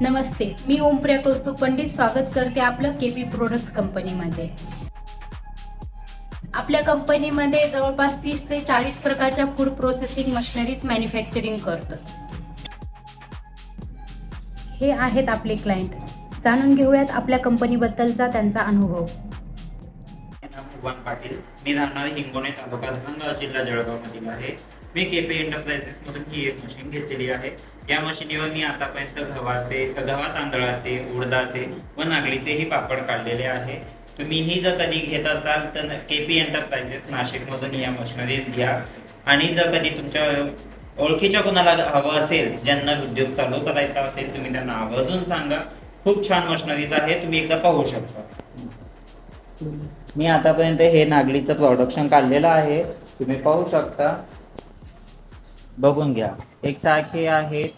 नमस्ते मी ओमप्रिया कौस्तुभ पंडित. स्वागत करते आपलं केपी प्रोडक्ट्स कंपनीमध्ये. आपल्या कंपनीमध्ये जवळपास तीस ते चाळीस प्रकारच्या फूड प्रोसेसिंग मशिनरीज मॅन्युफॅक्चरिंग करतो. हे आहेत आपले क्लायंट जाणून घेऊयात आपल्या कंपनीबद्दलचा त्यांचा अनुभव. भगवान पाटील. मी राहणार हिंगोणे तालुका धरणगाव जिल्हा जळगाव मधील आहे. मी केपी एंटरप्राइजेस मधून ही एक मशीन घेतलेली आहे. या मशीनीवर मी आतापर्यंत गव्हाचे गव्हा तांदळाचे उडदाचे व नागलीचेही पापड काढलेले आहे. तुम्हीही जर कधी घेत असाल तर केपी एंटरप्राइजेस नाशिक मधून या मशिनरीज घ्या. आणि जर कधी तुमच्या ओळखीच्या कोणाला हवं असेल ज्यांना उद्योग चालू करायचा असेल तुम्ही त्यांना आवर्जून सांगा. खूप छान मशिनरीज आहे तुम्ही एकदा पाहू शकता. मी आतापर्यंत हे नागलीचं प्रोडक्शन काढलेलं आहे. तुम्ही पाहू शकता. बघून घ्या. एक सारखे आहेत